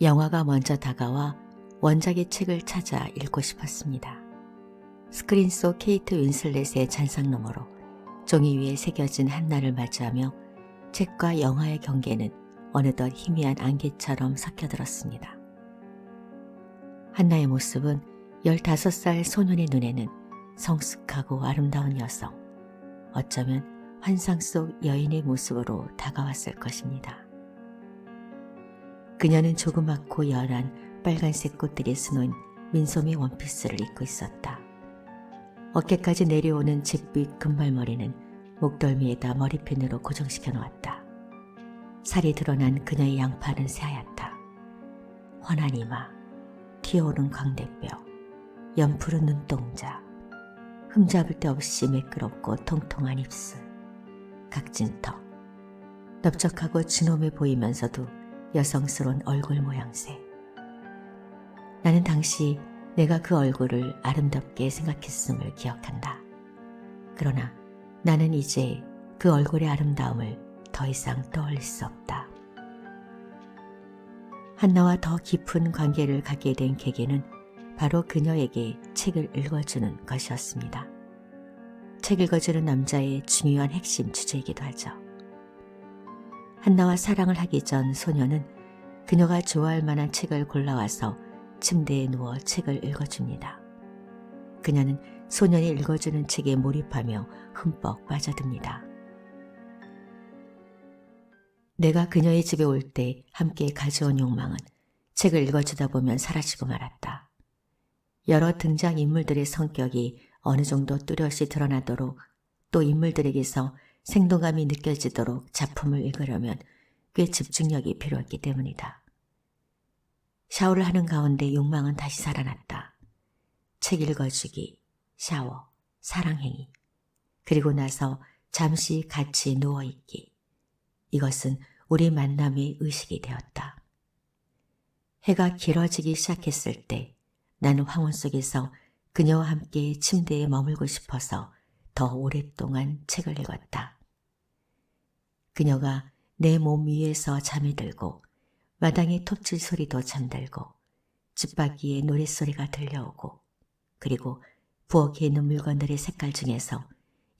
영화가 먼저 다가와 원작의 책을 찾아 읽고 싶었습니다. 스크린 속 케이트 윈슬렛의 잔상 너머로 종이 위에 새겨진 한나를 맞이하며 책과 영화의 경계는 어느덧 희미한 안개처럼 섞여들었습니다. 한나의 모습은 15살 소년의 눈에는 성숙하고 아름다운 여성, 어쩌면 환상 속 여인의 모습으로 다가왔을 것입니다. 그녀는 조그맣고 연한 빨간색 꽃들이 스놓은 민소매 원피스를 입고 있었다. 어깨까지 내려오는 잿빛 금발머리는 목덜미에다 머리핀으로 고정시켜 놓았다. 살이 드러난 그녀의 양팔은 새하얗다. 환한 이마, 튀어오른 광대뼈, 연푸른 눈동자, 흠잡을 데 없이 매끄럽고 통통한 입술, 각진 턱, 넓적하고 진홈해 보이면서도 여성스러운 얼굴 모양새. 나는 당시 내가 그 얼굴을 아름답게 생각했음을 기억한다. 그러나 나는 이제 그 얼굴의 아름다움을 더 이상 떠올릴 수 없다. 한나와 더 깊은 관계를 갖게 된 계기는 바로 그녀에게 책을 읽어주는 것이었습니다. 책 읽어주는 남자의 중요한 핵심 주제이기도 하죠. 한나와 사랑을 하기 전 소녀는 그녀가 좋아할 만한 책을 골라와서 침대에 누워 책을 읽어줍니다. 그녀는 소년이 읽어주는 책에 몰입하며 흠뻑 빠져듭니다. 내가 그녀의 집에 올 때 함께 가져온 욕망은 책을 읽어주다 보면 사라지고 말았다. 여러 등장 인물들의 성격이 어느 정도 뚜렷이 드러나도록 또 인물들에게서 생동감이 느껴지도록 작품을 읽으려면 꽤 집중력이 필요했기 때문이다. 샤워를 하는 가운데 욕망은 다시 살아났다. 책 읽어주기, 샤워, 사랑행위, 그리고 나서 잠시 같이 누워있기. 이것은 우리 만남의 의식이 되었다. 해가 길어지기 시작했을 때 나는 황혼 속에서 그녀와 함께 침대에 머물고 싶어서 더 오랫동안 책을 읽었다. 그녀가 내 몸 위에서 잠이 들고 마당의 톱질 소리도 잠들고 집 밖의 노랫소리가 들려오고 그리고 부엌에 있는 물건들의 색깔 중에서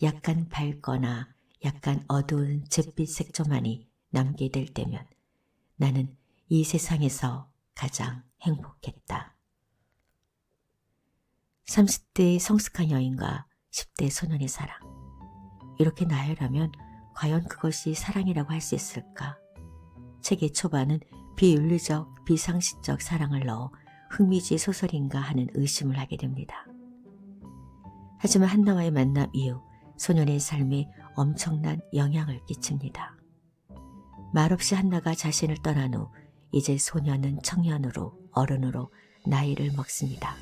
약간 밝거나 약간 어두운 잿빛 색조만이 남게 될 때면 나는 이 세상에서 가장 행복했다. 30대의 성숙한 여인과 10대 소년의 사랑. 이렇게 나열하면 과연 그것이 사랑이라고 할 수 있을까? 책의 초반은 비윤리적, 비상식적 사랑을 넣어 흥미지 소설인가 하는 의심을 하게 됩니다. 하지만 한나와의 만남 이후 소년의 삶에 엄청난 영향을 끼칩니다. 말없이 한나가 자신을 떠난 후 이제 소년은 청년으로 어른으로 나이를 먹습니다.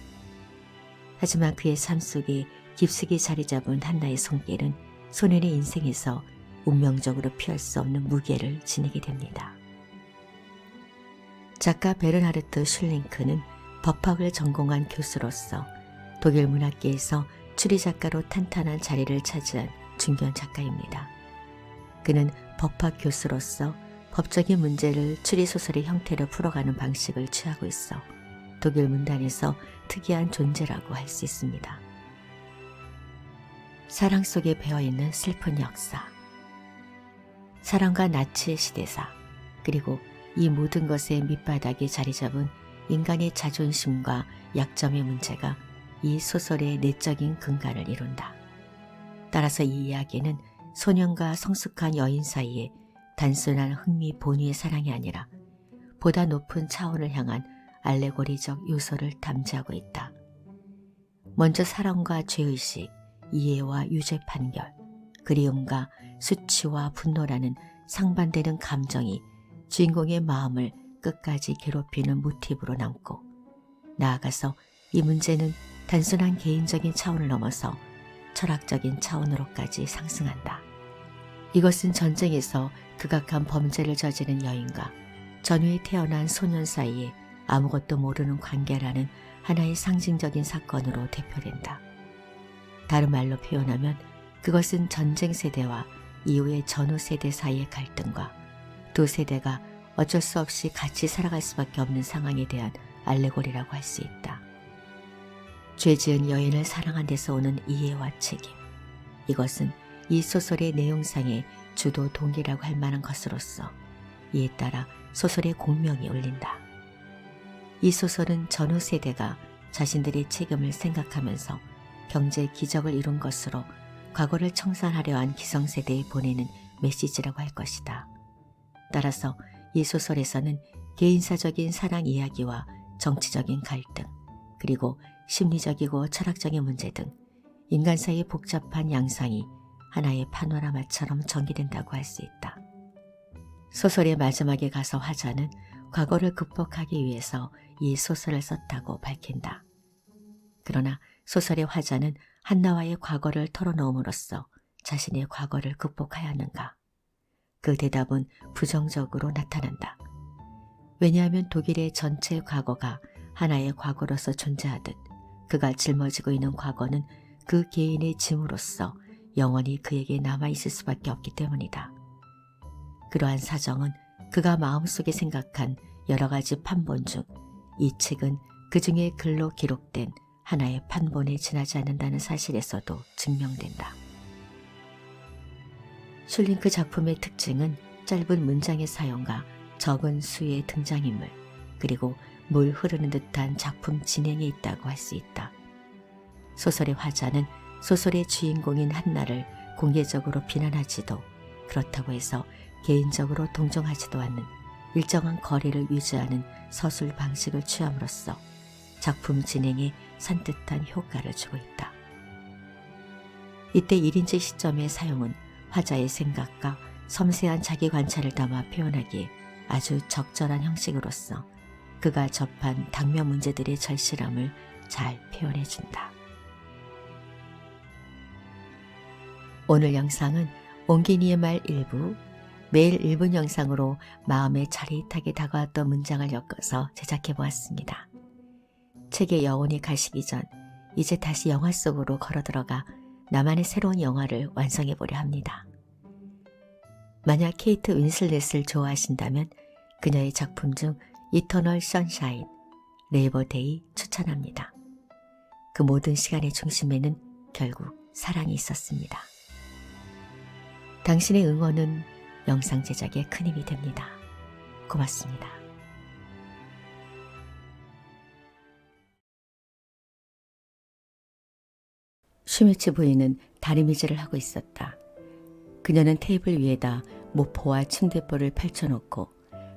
하지만 그의 삶 속에 깊숙이 자리 잡은 한나의 손길은 소년의 인생에서 운명적으로 피할 수 없는 무게를 지니게 됩니다. 작가 베르나르트 슐링크는 법학을 전공한 교수로서 독일 문학계에서 추리 작가로 탄탄한 자리를 차지한 중견 작가입니다. 그는 법학 교수로서 법적인 문제를 추리 소설의 형태로 풀어가는 방식을 취하고 있어 독일 문단에서 특이한 존재라고 할 수 있습니다. 사랑 속에 배어있는 슬픈 역사. 사랑과 나치의 시대사, 그리고 이 모든 것의 밑바닥에 자리 잡은 인간의 자존심과 약점의 문제가 이 소설의 내적인 근간을 이룬다. 따라서 이 이야기는 소년과 성숙한 여인 사이에 단순한 흥미 본위의 사랑이 아니라 보다 높은 차원을 향한 알레고리적 요소를 담지하고 있다. 먼저 사랑과 죄의식, 이해와 유죄 판결, 그리움과 수치와 분노라는 상반되는 감정이 주인공의 마음을 끝까지 괴롭히는 모티브로 남고 나아가서 이 문제는 단순한 개인적인 차원을 넘어서 철학적인 차원으로까지 상승한다. 이것은 전쟁에서 극악한 범죄를 저지른 여인과 전후에 태어난 소년 사이에 아무것도 모르는 관계라는 하나의 상징적인 사건으로 대표된다. 다른 말로 표현하면 그것은 전쟁 세대와 이후의 전후 세대 사이의 갈등과 두 세대가 어쩔 수 없이 같이 살아갈 수밖에 없는 상황에 대한 알레고리라고 할 수 있다. 죄 지은 여인을 사랑한 데서 오는 이해와 책임. 이것은 이 소설의 내용상의 주도 동기라고 할 만한 것으로서 이에 따라 소설의 공명이 울린다. 이 소설은 전후 세대가 자신들의 책임을 생각하면서 경제 기적을 이룬 것으로 과거를 청산하려 한 기성세대에 보내는 메시지라고 할 것이다. 따라서 이 소설에서는 개인사적인 사랑 이야기와 정치적인 갈등, 그리고 심리적이고 철학적인 문제 등 인간 사이의 복잡한 양상이 하나의 파노라마처럼 전개된다고 할 수 있다. 소설의 마지막에 가서 화자는 과거를 극복하기 위해서 이 소설을 썼다고 밝힌다. 그러나 소설의 화자는 한나와의 과거를 털어놓음으로써 자신의 과거를 극복하였는가? 그 대답은 부정적으로 나타난다. 왜냐하면 독일의 전체 과거가 하나의 과거로서 존재하듯 그가 짊어지고 있는 과거는 그 개인의 짐으로써 영원히 그에게 남아있을 수밖에 없기 때문이다. 그러한 사정은 그가 마음속에 생각한 여러 가지 판본 중 이 책은 그 중에 글로 기록된 하나의 판본에 지나지 않는다는 사실에서도 증명된다. 슐링크 작품의 특징은 짧은 문장의 사용과 적은 수의 등장인물, 그리고 물 흐르는 듯한 작품 진행에 있다고 할 수 있다. 소설의 화자는 소설의 주인공인 한나를 공개적으로 비난하지도 그렇다고 해서 개인적으로 동정하지도 않는 일정한 거리를 유지하는 서술 방식을 취함으로써 작품 진행에 산뜻한 효과를 주고 있다. 이때 1인칭 시점의 사용은 화자의 생각과 섬세한 자기 관찰을 담아 표현하기에 아주 적절한 형식으로서 그가 접한 당면 문제들의 절실함을 잘 표현해준다. 오늘 영상은 옹기니의 말 일부, 매일 1분 영상으로 마음에 차릿하게 다가왔던 문장을 엮어서 제작해 보았습니다. 책의 여운이 가시기 전 이제 다시 영화 속으로 걸어 들어가 나만의 새로운 영화를 완성해 보려 합니다. 만약 케이트 윈슬렛을 좋아하신다면 그녀의 작품 중 이터널 선샤인, 레이버데이 추천합니다. 그 모든 시간의 중심에는 결국 사랑이 있었습니다. 당신의 응원은 영상 제작에 큰 힘이 됩니다. 고맙습니다. 슈미츠 부인은 다리미질을 하고 있었다. 그녀는 테이블 위에다 모포와 침대볼을 펼쳐놓고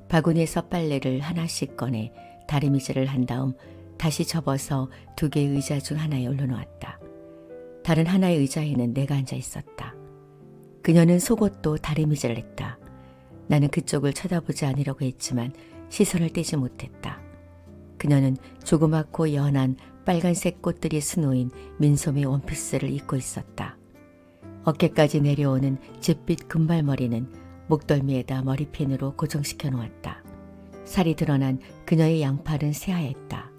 바구니에서 빨래를 하나씩 꺼내 다리미질을 한 다음 다시 접어서 두 개의 의자 중 하나에 올려놓았다. 다른 하나의 의자에는 내가 앉아 있었다. 그녀는 속옷도 다리미질을 했다. 나는 그쪽을 쳐다보지 않으려고 했지만 시선을 떼지 못했다. 그녀는 조그맣고 연한 빨간색 꽃들이 스놓인 민소매 원피스를 입고 있었다. 어깨까지 내려오는 잿빛 금발머리는 목덜미에다 머리핀으로 고정시켜 놓았다. 살이 드러난 그녀의 양팔은 새하였다.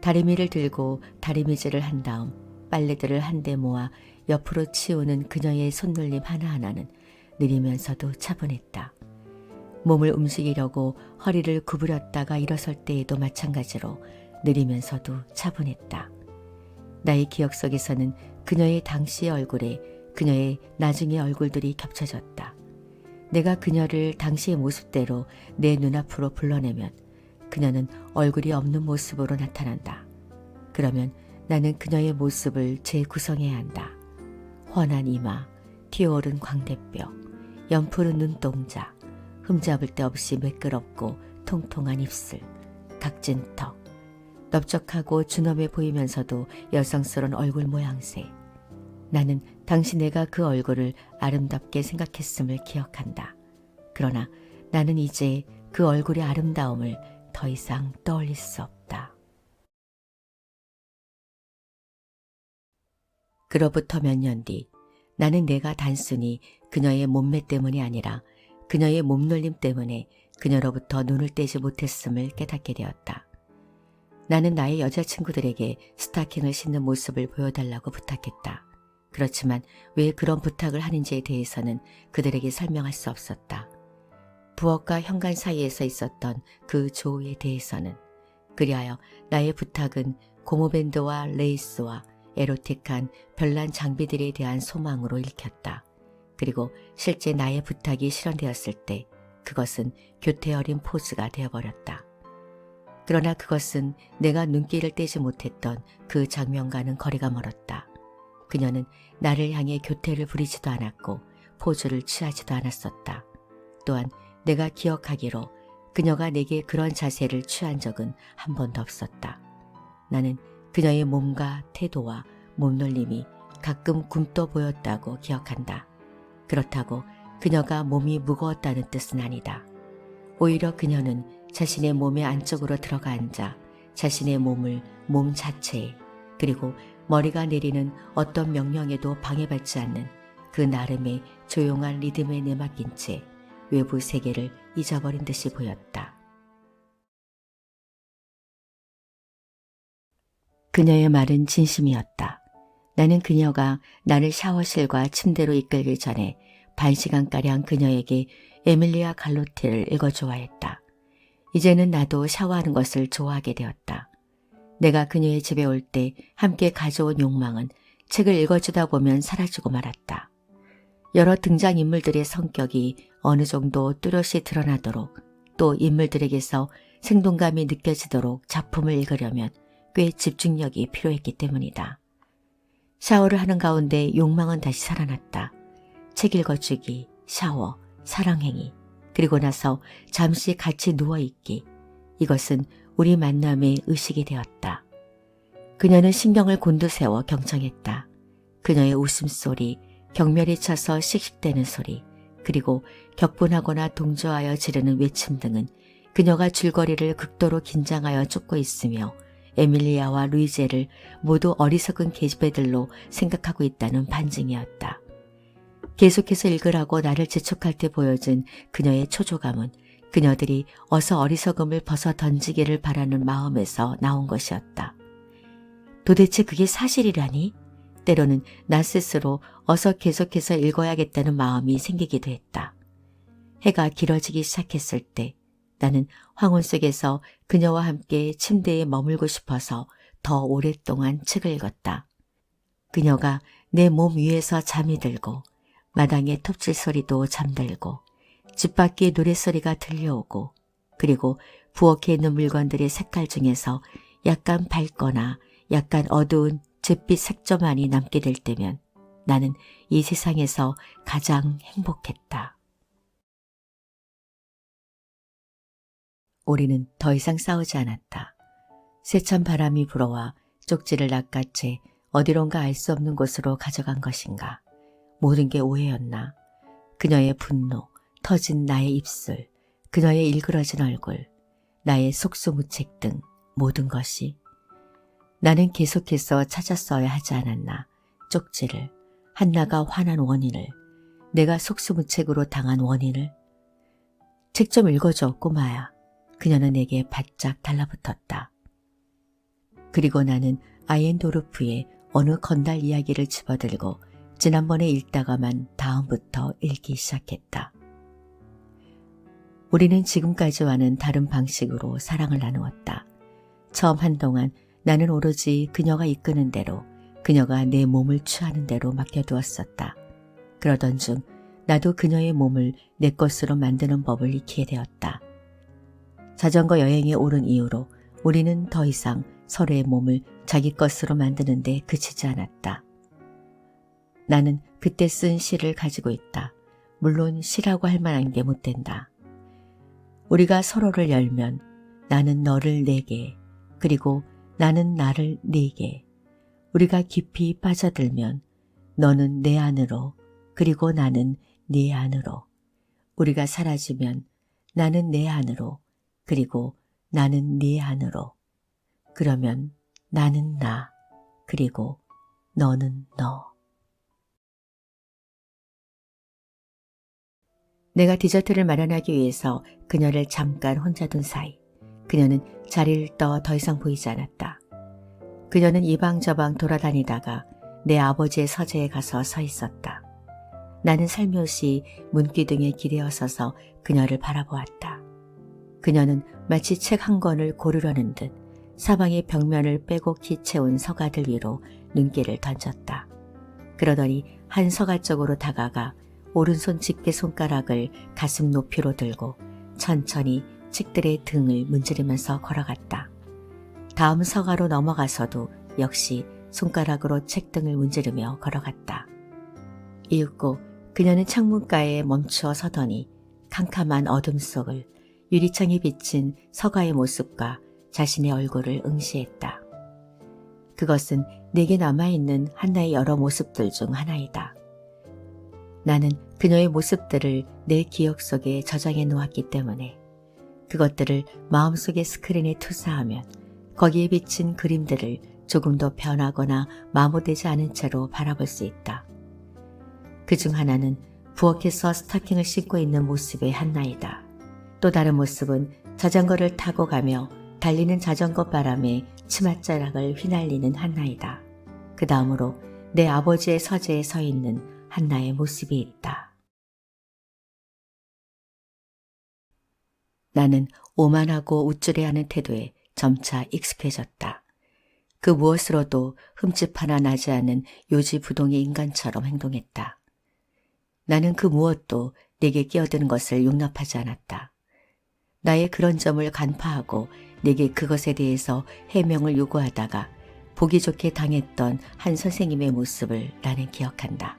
다리미를 들고 다리미질을 한 다음 빨래들을 한데 모아 옆으로 치우는 그녀의 손놀림 하나하나는 느리면서도 차분했다. 몸을 움직이려고 허리를 구부렸다가 일어설 때에도 마찬가지로 느리면서도 차분했다. 나의 기억 속에서는 그녀의 당시의 얼굴에 그녀의 나중의 얼굴들이 겹쳐졌다. 내가 그녀를 당시의 모습대로 내 눈앞으로 불러내면 그녀는 얼굴이 없는 모습으로 나타난다. 그러면 나는 그녀의 모습을 재구성해야 한다. 훤한 이마, 튀어오른 광대뼈, 연푸른 눈동자, 흠잡을 데 없이 매끄럽고 통통한 입술, 각진 턱, 넓적하고 준엄해 보이면서도 여성스러운 얼굴 모양새. 나는 당시 내가 그 얼굴을 아름답게 생각했음을 기억한다. 그러나 나는 이제 그 얼굴의 아름다움을 더 이상 떠올릴 수 없다. 그로부터 몇 년 뒤 나는 내가 단순히 그녀의 몸매 때문이 아니라 그녀의 몸놀림 때문에 그녀로부터 눈을 떼지 못했음을 깨닫게 되었다. 나는 나의 여자친구들에게 스타킹을 신는 모습을 보여달라고 부탁했다. 그렇지만 왜 그런 부탁을 하는지에 대해서는 그들에게 설명할 수 없었다. 부엌과 현관 사이에서 있었던 그 조에 대해서는 그리하여 나의 부탁은 고무밴드와 레이스와 에로틱한 별난 장비들에 대한 소망으로 읽혔다. 그리고 실제 나의 부탁이 실현되었을 때 그것은 교태 어린 포즈가 되어버렸다. 그러나 그것은 내가 눈길을 떼지 못했던 그 장면과는 거리가 멀었다. 그녀는 나를 향해 교태를 부리지도 않았고 포즈를 취하지도 않았었다. 또한 내가 기억하기로 그녀가 내게 그런 자세를 취한 적은 한 번도 없었다. 나는 그녀의 몸과 태도와 몸놀림이 가끔 굼떠 보였다고 기억한다. 그렇다고 그녀가 몸이 무거웠다는 뜻은 아니다. 오히려 그녀는 자신의 몸의 안쪽으로 들어가 앉아 자신의 몸을 몸 자체에 그리고 머리가 내리는 어떤 명령에도 방해받지 않는 그 나름의 조용한 리듬에 내맡긴 채 외부 세계를 잊어버린 듯이 보였다. 그녀의 말은 진심이었다. 나는 그녀가 나를 샤워실과 침대로 이끌기 전에 반 시간가량 그녀에게 에밀리아 갈로티를 읽어 좋아했다. 이제는 나도 샤워하는 것을 좋아하게 되었다. 내가 그녀의 집에 올 때 함께 가져온 욕망은 책을 읽어주다 보면 사라지고 말았다. 여러 등장인물들의 성격이 어느 정도 뚜렷이 드러나도록 또 인물들에게서 생동감이 느껴지도록 작품을 읽으려면 꽤 집중력이 필요했기 때문이다. 샤워를 하는 가운데 욕망은 다시 살아났다. 책 읽어주기, 샤워, 사랑행위, 그리고 나서 잠시 같이 누워있기. 이것은 우리 만남의 의식이 되었다. 그녀는 신경을 곤두세워 경청했다. 그녀의 웃음소리, 경멸이 차서 씩씩대는 소리, 그리고 격분하거나 동조하여 지르는 외침 등은 그녀가 줄거리를 극도로 긴장하여 쫓고 있으며 에밀리아와 루이제를 모두 어리석은 계집애들로 생각하고 있다는 반증이었다. 계속해서 읽으라고 나를 재촉할 때 보여준 그녀의 초조감은 그녀들이 어서 어리석음을 벗어 던지기를 바라는 마음에서 나온 것이었다. 도대체 그게 사실이라니? 때로는 나 스스로 어서 계속해서 읽어야겠다는 마음이 생기기도 했다. 해가 길어지기 시작했을 때 나는 황혼 속에서 그녀와 함께 침대에 머물고 싶어서 더 오랫동안 책을 읽었다. 그녀가 내 몸 위에서 잠이 들고 마당의 톱질 소리도 잠들고 집 밖의 노랫소리가 들려오고 그리고 부엌에 있는 물건들의 색깔 중에서 약간 밝거나 약간 어두운 잿빛 색조만이 남게 될 때면 나는 이 세상에서 가장 행복했다. 우리는 더 이상 싸우지 않았다. 세찬 바람이 불어와 쪽지를 낚아채 어디론가 알 수 없는 곳으로 가져간 것인가. 모든 게 오해였나. 그녀의 분노, 터진 나의 입술, 그녀의 일그러진 얼굴, 나의 속수무책 등 모든 것이 나는 계속해서 찾았어야 하지 않았나. 쪽지를, 한나가 화난 원인을, 내가 속수무책으로 당한 원인을. 책 좀 읽어줘, 꼬마야. 그녀는 내게 바짝 달라붙었다. 그리고 나는 아이엔도르프의 어느 건달 이야기를 집어들고 지난번에 읽다가만 다음부터 읽기 시작했다. 우리는 지금까지와는 다른 방식으로 사랑을 나누었다. 처음 한동안 나는 오로지 그녀가 이끄는 대로 그녀가 내 몸을 취하는 대로 맡겨두었었다. 그러던 중 나도 그녀의 몸을 내 것으로 만드는 법을 익히게 되었다. 자전거 여행에 오른 이후로 우리는 더 이상 서로의 몸을 자기 것으로 만드는데 그치지 않았다. 나는 그때 쓴 시를 가지고 있다. 물론 시라고 할 만한 게 못 된다. 우리가 서로를 열면 나는 너를 내게, 그리고 나는 나를 내게. 우리가 깊이 빠져들면 너는 내 안으로, 그리고 나는 네 안으로. 우리가 사라지면 나는 내 안으로, 그리고 나는 네 안으로. 그러면 나는 나, 그리고 너는 너. 내가 디저트를 마련하기 위해서 그녀를 잠깐 혼자 둔 사이 그녀는 자리를 떠 더 이상 보이지 않았다. 그녀는 이방저방 돌아다니다가 내 아버지의 서재에 가서 서 있었다. 나는 살며시 문기둥에 기대어 서서 그녀를 바라보았다. 그녀는 마치 책 한 권을 고르려는 듯 사방의 벽면을 빼곡히 채운 서가들 위로 눈길을 던졌다. 그러더니 한 서가 쪽으로 다가가 오른손 집게 손가락을 가슴 높이로 들고 천천히 책들의 등을 문지르면서 걸어갔다. 다음 서가로 넘어가서도 역시 손가락으로 책등을 문지르며 걸어갔다. 이윽고 그녀는 창문가에 멈추어 서더니 캄캄한 어둠 속을 유리창에 비친 서가의 모습과 자신의 얼굴을 응시했다. 그것은 내게 남아있는 한나의 여러 모습들 중 하나이다. 나는 그녀의 모습들을 내 기억 속에 저장해 놓았기 때문에 그것들을 마음속의 스크린에 투사하면 거기에 비친 그림들을 조금 더 변하거나 마모되지 않은 채로 바라볼 수 있다. 그 중 하나는 부엌에서 스타킹을 신고 있는 모습의 한나이다. 또 다른 모습은 자전거를 타고 가며 달리는 자전거 바람에 치맛자락을 휘날리는 한나이다. 그 다음으로 내 아버지의 서재에 서 있는 한나의 모습이 있다. 나는 오만하고 우쭐해하는 태도에 점차 익숙해졌다. 그 무엇으로도 흠집 하나 나지 않은 요지부동의 인간처럼 행동했다. 나는 그 무엇도 내게 끼어드는 것을 용납하지 않았다. 나의 그런 점을 간파하고 내게 그것에 대해서 해명을 요구하다가 보기 좋게 당했던 한 선생님의 모습을 나는 기억한다.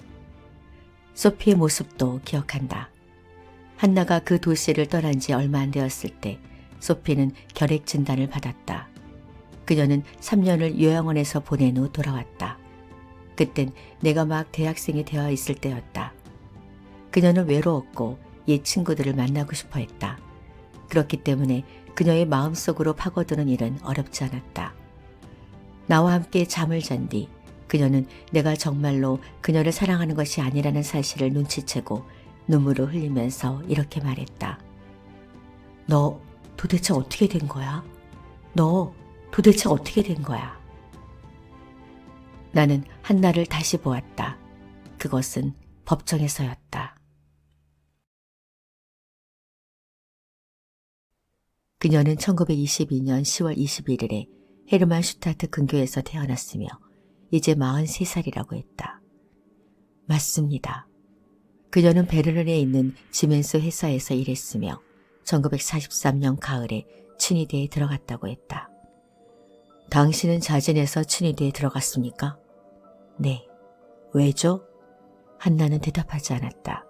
소피의 모습도 기억한다. 한나가 그 도시를 떠난 지 얼마 안 되었을 때 소피는 결핵 진단을 받았다. 그녀는 3년을 요양원에서 보낸 후 돌아왔다. 그땐 내가 막 대학생이 되어 있을 때였다. 그녀는 외로웠고 옛 친구들을 만나고 싶어 했다. 그렇기 때문에 그녀의 마음속으로 파고드는 일은 어렵지 않았다. 나와 함께 잠을 잔 뒤 그녀는 내가 정말로 그녀를 사랑하는 것이 아니라는 사실을 눈치채고 눈물을 흘리면서 이렇게 말했다. 너 도대체 어떻게 된 거야? 너 도대체 어떻게 된 거야? 나는 한나를 다시 보았다. 그것은 법정에서였다. 그녀는 1922년 10월 21일에 헤르만 슈타트 근교에서 태어났으며 이제 43살이라고 했다. 맞습니다. 그녀는 베르른에 있는 지멘스 회사에서 일했으며 1943년 가을에 친위대에 들어갔다고 했다. 당신은 자진해서 친위대에 들어갔습니까? 네. 왜죠? 한나는 대답하지 않았다.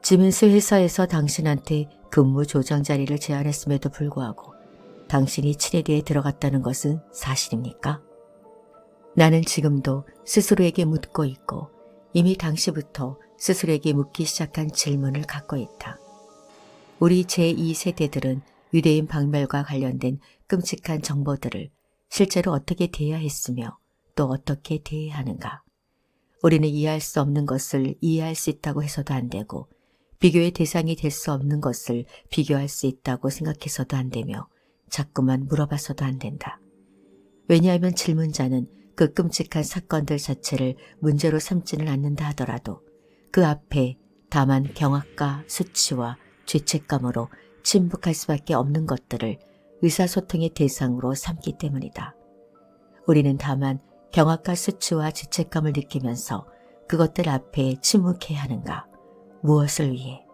지멘스 회사에서 당신한테 근무 조정 자리를 제안했음에도 불구하고 당신이 친위대에 들어갔다는 것은 사실입니까? 나는 지금도 스스로에게 묻고 있고 이미 당시부터 스스로에게 묻기 시작한 질문을 갖고 있다. 우리 제2세대들은 유대인 박멸과 관련된 끔찍한 정보들을 실제로 어떻게 대해야 했으며 또 어떻게 대해야 하는가. 우리는 이해할 수 없는 것을 이해할 수 있다고 해서도 안 되고 비교의 대상이 될 수 없는 것을 비교할 수 있다고 생각해서도 안 되며 자꾸만 물어봐서도 안 된다. 왜냐하면 질문자는 그 끔찍한 사건들 자체를 문제로 삼지는 않는다 하더라도 그 앞에 다만 경악과 수치와 죄책감으로 침묵할 수밖에 없는 것들을 의사소통의 대상으로 삼기 때문이다. 우리는 다만 경악과 수치와 죄책감을 느끼면서 그것들 앞에 침묵해야 하는가? 무엇을 위해?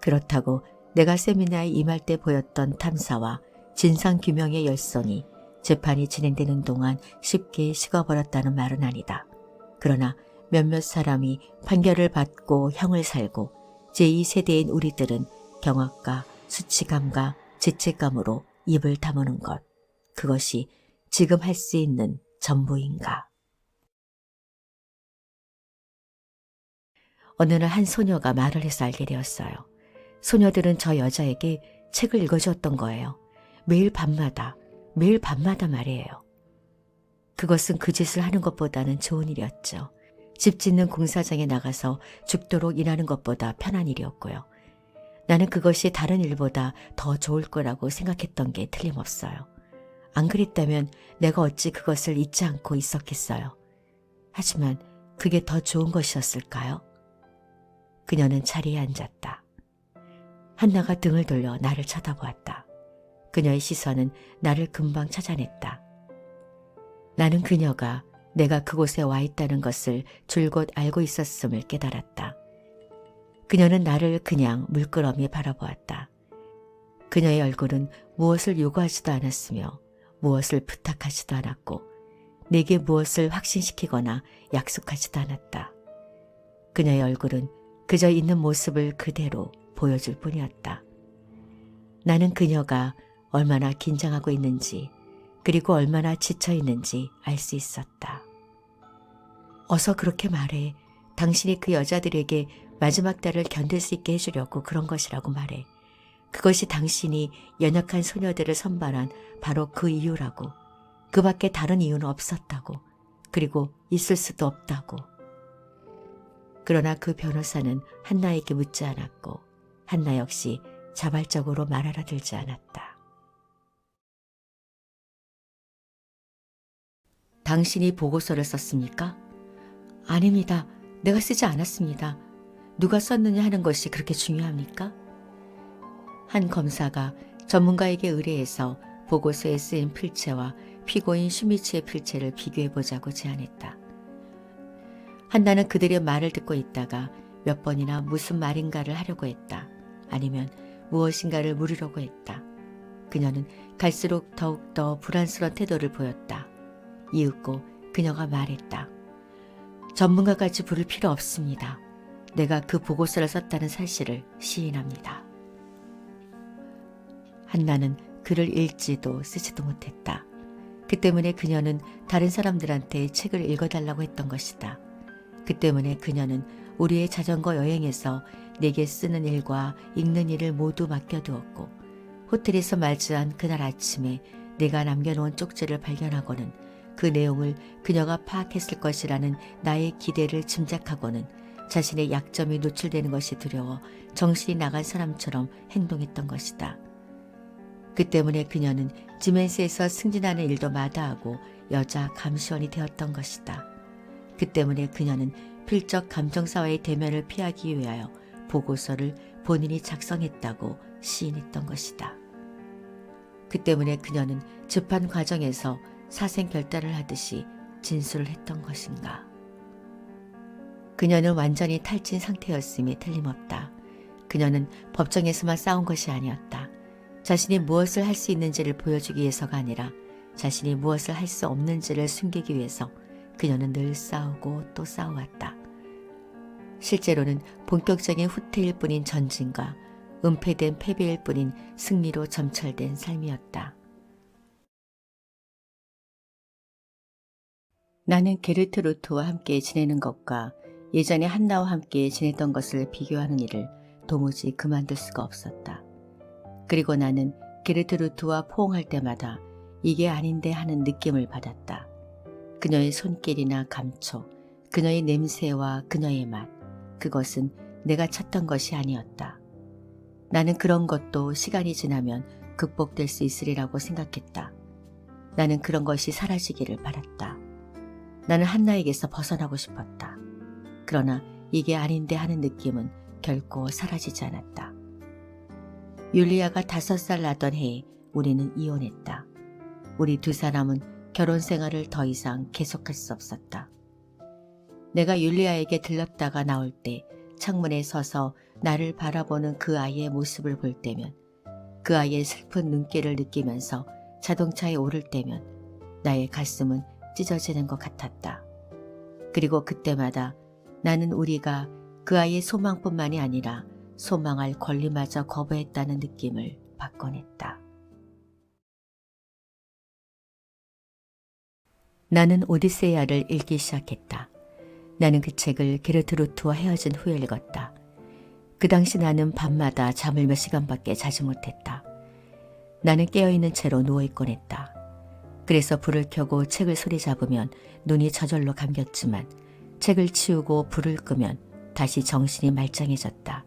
그렇다고 내가 세미나에 임할 때 보였던 탐사와 진상규명의 열선이 재판이 진행되는 동안 쉽게 식어버렸다는 말은 아니다. 그러나 몇몇 사람이 판결을 받고 형을 살고 제2세대인 우리들은 경악과 수치감과 죄책감으로 입을 다무는 것. 그것이 지금 할 수 있는 전부인가. 어느 날 한 소녀가 말을 해서 알게 되었어요. 소녀들은 저 여자에게 책을 읽어주었던 거예요. 매일 밤마다, 매일 밤마다 말이에요. 그것은 그 짓을 하는 것보다는 좋은 일이었죠. 집 짓는 공사장에 나가서 죽도록 일하는 것보다 편한 일이었고요. 나는 그것이 다른 일보다 더 좋을 거라고 생각했던 게 틀림없어요. 안 그랬다면 내가 어찌 그것을 잊지 않고 있었겠어요. 하지만 그게 더 좋은 것이었을까요? 그녀는 자리에 앉았다. 한나가 등을 돌려 나를 쳐다보았다. 그녀의 시선은 나를 금방 찾아냈다. 나는 그녀가 내가 그곳에 와 있다는 것을 줄곧 알고 있었음을 깨달았다. 그녀는 나를 그냥 물끄러미 바라보았다. 그녀의 얼굴은 무엇을 요구하지도 않았으며 무엇을 부탁하지도 않았고 내게 무엇을 확신시키거나 약속하지도 않았다. 그녀의 얼굴은 그저 있는 모습을 그대로 보여줄 뿐이었다. 나는 그녀가 얼마나 긴장하고 있는지 그리고 얼마나 지쳐 있는지 알 수 있었다. 어서 그렇게 말해. 당신이 그 여자들에게 마지막 달을 견딜 수 있게 해주려고 그런 것이라고 말해. 그것이 당신이 연약한 소녀들을 선발한 바로 그 이유라고. 그 밖에 다른 이유는 없었다고. 그리고 있을 수도 없다고. 그러나 그 변호사는 한나에게 묻지 않았고, 한나 역시 자발적으로 말 알아들지 않았다. 당신이 보고서를 썼습니까? 아닙니다. 내가 쓰지 않았습니다. 누가 썼느냐 하는 것이 그렇게 중요합니까? 한 검사가 전문가에게 의뢰해서 보고서에 쓰인 필체와 피고인 슈미츠의 필체를 비교해 보자고 제안했다. 한나는 그들의 말을 듣고 있다가 몇 번이나 무슨 말인가를 하려고 했다. 아니면 무엇인가를 물으려고 했다. 그녀는 갈수록 더욱더 불안스러운 태도를 보였다. 이윽고 그녀가 말했다. 전문가까지 부를 필요 없습니다. 내가 그 보고서를 썼다는 사실을 시인합니다. 한나는 글을 읽지도 쓰지도 못했다. 그 때문에 그녀는 다른 사람들한테 책을 읽어달라고 했던 것이다. 그 때문에 그녀는 우리의 자전거 여행에서 내게 쓰는 일과 읽는 일을 모두 맡겨두었고 호텔에서 맞이한 그날 아침에 내가 남겨놓은 쪽지를 발견하고는 그 내용을 그녀가 파악했을 것이라는 나의 기대를 짐작하고는 자신의 약점이 노출되는 것이 두려워 정신이 나간 사람처럼 행동했던 것이다. 그 때문에 그녀는 지멘스에서 승진하는 일도 마다하고 여자 감시원이 되었던 것이다. 그 때문에 그녀는 필적 감정사와의 대면을 피하기 위하여 보고서를 본인이 작성했다고 시인했던 것이다. 그 때문에 그녀는 재판 과정에서 사생 결단을 하듯이 진술을 했던 것인가. 그녀는 완전히 탈진 상태였음이 틀림없다. 그녀는 법정에서만 싸운 것이 아니었다. 자신이 무엇을 할 수 있는지를 보여주기 위해서가 아니라 자신이 무엇을 할 수 없는지를 숨기기 위해서 그녀는 늘 싸우고 또 싸워왔다. 실제로는 본격적인 후퇴일 뿐인 전진과 은폐된 패배일 뿐인 승리로 점철된 삶이었다. 나는 게르트 루트와 함께 지내는 것과 예전에 한나와 함께 지냈던 것을 비교하는 일을 도무지 그만둘 수가 없었다. 그리고 나는 게르트 루트와 포옹할 때마다 이게 아닌데 하는 느낌을 받았다. 그녀의 손길이나 감촉, 그녀의 냄새와 그녀의 맛, 그것은 내가 찾던 것이 아니었다. 나는 그런 것도 시간이 지나면 극복될 수 있으리라고 생각했다. 나는 그런 것이 사라지기를 바랐다. 나는 한나에게서 벗어나고 싶었다. 그러나 이게 아닌데 하는 느낌은 결코 사라지지 않았다. 율리아가 다섯 살 나던 해에 우리는 이혼했다. 우리 두 사람은 결혼 생활을 더 이상 계속할 수 없었다. 내가 율리아에게 들렀다가 나올 때 창문에 서서 나를 바라보는 그 아이의 모습을 볼 때면 그 아이의 슬픈 눈길을 느끼면서 자동차에 오를 때면 나의 가슴은 찢어지는 것 같았다. 그리고 그때마다 나는 우리가 그 아이의 소망뿐만이 아니라 소망할 권리마저 거부했다는 느낌을 받곤 했다. 나는 오디세이아를 읽기 시작했다. 나는 그 책을 게르트루트와 헤어진 후에 읽었다. 그 당시 나는 밤마다 잠을 몇 시간밖에 자지 못했다. 나는 깨어있는 채로 누워있곤 했다. 그래서 불을 켜고 책을 소리 잡으면 눈이 저절로 감겼지만 책을 치우고 불을 끄면 다시 정신이 말짱해졌다.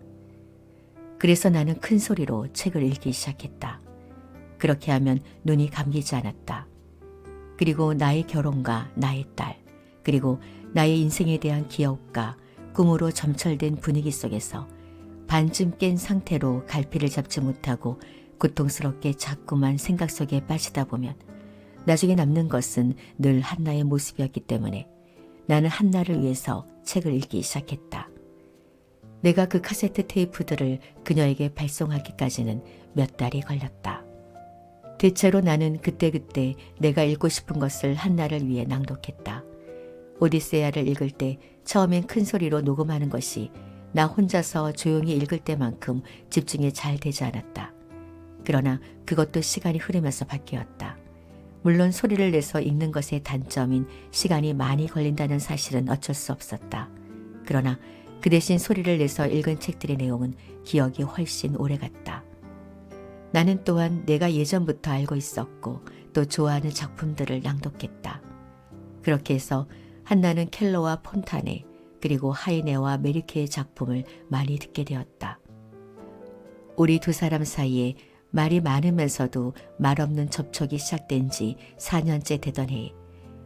그래서 나는 큰 소리로 책을 읽기 시작했다. 그렇게 하면 눈이 감기지 않았다. 그리고 나의 결혼과 나의 딸, 그리고 나의 인생에 대한 기억과 꿈으로 점철된 분위기 속에서 반쯤 깬 상태로 갈피를 잡지 못하고 고통스럽게 자꾸만 생각 속에 빠지다 보면 나중에 남는 것은 늘 한나의 모습이었기 때문에 나는 한나를 위해서 책을 읽기 시작했다. 내가 그 카세트 테이프들을 그녀에게 발송하기까지는 몇 달이 걸렸다. 대체로 나는 그때그때 내가 읽고 싶은 것을 한나를 위해 낭독했다. 오디세아를 읽을 때 처음엔 큰 소리로 녹음하는 것이 나 혼자서 조용히 읽을 때만큼 집중이 잘 되지 않았다. 그러나 그것도 시간이 흐르면서 바뀌었다. 물론 소리를 내서 읽는 것의 단점인 시간이 많이 걸린다는 사실은 어쩔 수 없었다. 그러나 그 대신 소리를 내서 읽은 책들의 내용은 기억이 훨씬 오래 갔다. 나는 또한 내가 예전부터 알고 있었고 또 좋아하는 작품들을 낭독했다. 그렇게 해서 한나는 켈러와 폰타네 그리고 하이네와 메리케의 작품을 많이 듣게 되었다. 우리 두 사람 사이에 말이 많으면서도 말없는 접촉이 시작된 지 4년째 되던 해에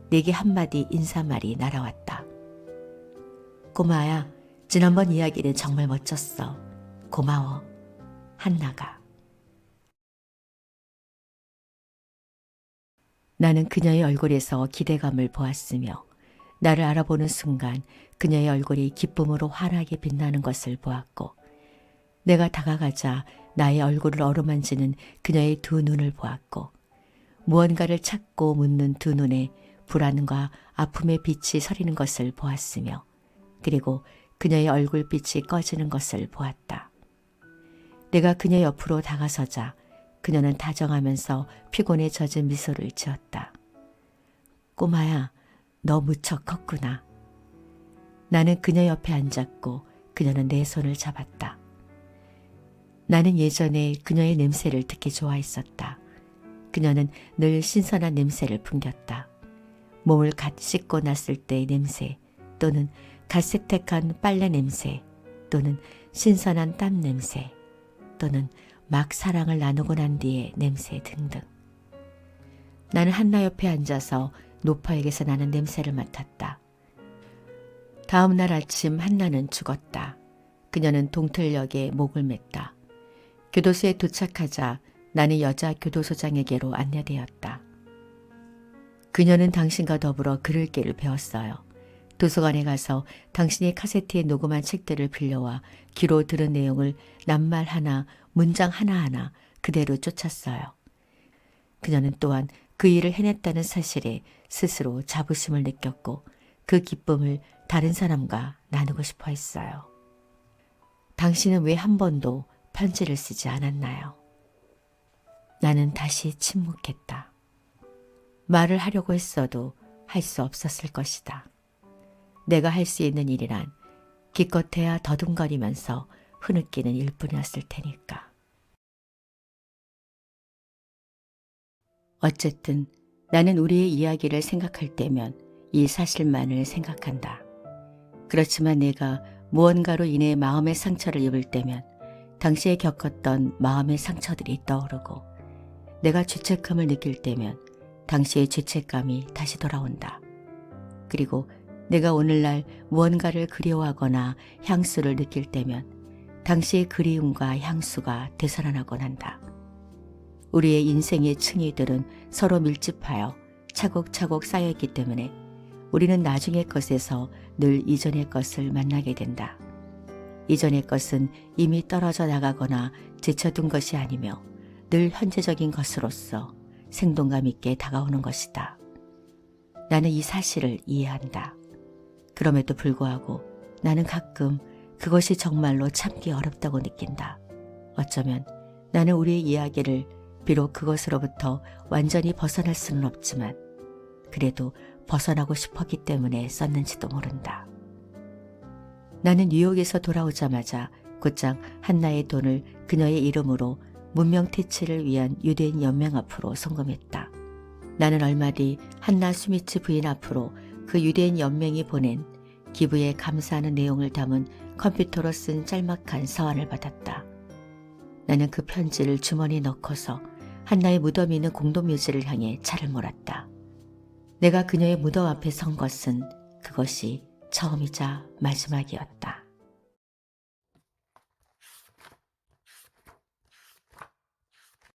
내게 한마디 인사말이 날아왔다. 꼬마야, 지난번 이야기는 정말 멋졌어. 고마워. 한나가. 나는 그녀의 얼굴에서 기대감을 보았으며 나를 알아보는 순간 그녀의 얼굴이 기쁨으로 환하게 빛나는 것을 보았고 내가 다가가자 나의 얼굴을 어루만지는 그녀의 두 눈을 보았고 무언가를 찾고 묻는 두 눈에 불안과 아픔의 빛이 서리는 것을 보았으며 그리고 그녀의 얼굴빛이 꺼지는 것을 보았다. 내가 그녀 옆으로 다가서자 그녀는 다정하면서 피곤에 젖은 미소를 지었다. 꼬마야, 너 무척 컸구나. 나는 그녀 옆에 앉았고 그녀는 내 손을 잡았다. 나는 예전에 그녀의 냄새를 특히 좋아했었다. 그녀는 늘 신선한 냄새를 풍겼다. 몸을 갓 씻고 났을 때의 냄새 또는 갓 세택한 빨래 냄새 또는 신선한 땀 냄새 또는 막 사랑을 나누고 난 뒤의 냄새 등등. 나는 한나 옆에 앉아서 노파에게서 나는 냄새를 맡았다. 다음 날 아침 한나는 죽었다. 그녀는 동틀역에 목을 맸다. 교도소에 도착하자 나는 여자 교도소장에게로 안내되었다. 그녀는 당신과 더불어 글을 길을 배웠어요. 도서관에 가서 당신이 카세트에 녹음한 책들을 빌려와 귀로 들은 내용을 낱말 하나, 문장 하나하나 그대로 쫓았어요. 그녀는 또한 그 일을 해냈다는 사실에 스스로 자부심을 느꼈고 그 기쁨을 다른 사람과 나누고 싶어 했어요. 당신은 왜 한 번도 편지를 쓰지 않았나요? 나는 다시 침묵했다. 말을 하려고 했어도 할 수 없었을 것이다. 내가 할 수 있는 일이란 기껏해야 더듬거리면서 흐느끼는 일뿐이었을 테니까. 어쨌든 나는 우리의 이야기를 생각할 때면 이 사실만을 생각한다. 그렇지만 내가 무언가로 인해 마음의 상처를 입을 때면 당시에 겪었던 마음의 상처들이 떠오르고 내가 죄책감을 느낄 때면 당시의 죄책감이 다시 돌아온다. 그리고 내가 오늘날 무언가를 그리워하거나 향수를 느낄 때면 당시의 그리움과 향수가 되살아나곤 한다. 우리의 인생의 층위들은 서로 밀집하여 차곡차곡 쌓여있기 때문에 우리는 나중의 것에서 늘 이전의 것을 만나게 된다. 이전의 것은 이미 떨어져 나가거나 제쳐둔 것이 아니며 늘 현재적인 것으로서 생동감 있게 다가오는 것이다. 나는 이 사실을 이해한다. 그럼에도 불구하고 나는 가끔 그것이 정말로 참기 어렵다고 느낀다. 어쩌면 나는 우리의 이야기를 비록 그것으로부터 완전히 벗어날 수는 없지만 그래도 벗어나고 싶었기 때문에 썼는지도 모른다. 나는 뉴욕에서 돌아오자마자 곧장 한나의 돈을 그녀의 이름으로 문명 퇴치를 위한 유대인 연맹 앞으로 송금했다. 나는 얼마 뒤 한나 스미츠 부인 앞으로 그 유대인 연맹이 보낸 기부에 감사하는 내용을 담은 컴퓨터로 쓴 짤막한 서한을 받았다. 나는 그 편지를 주머니에 넣고서 한나의 무덤이 있는 공동묘지를 향해 차를 몰았다. 내가 그녀의 무덤 앞에 선 것은 그것이 처음이자 마지막이었다.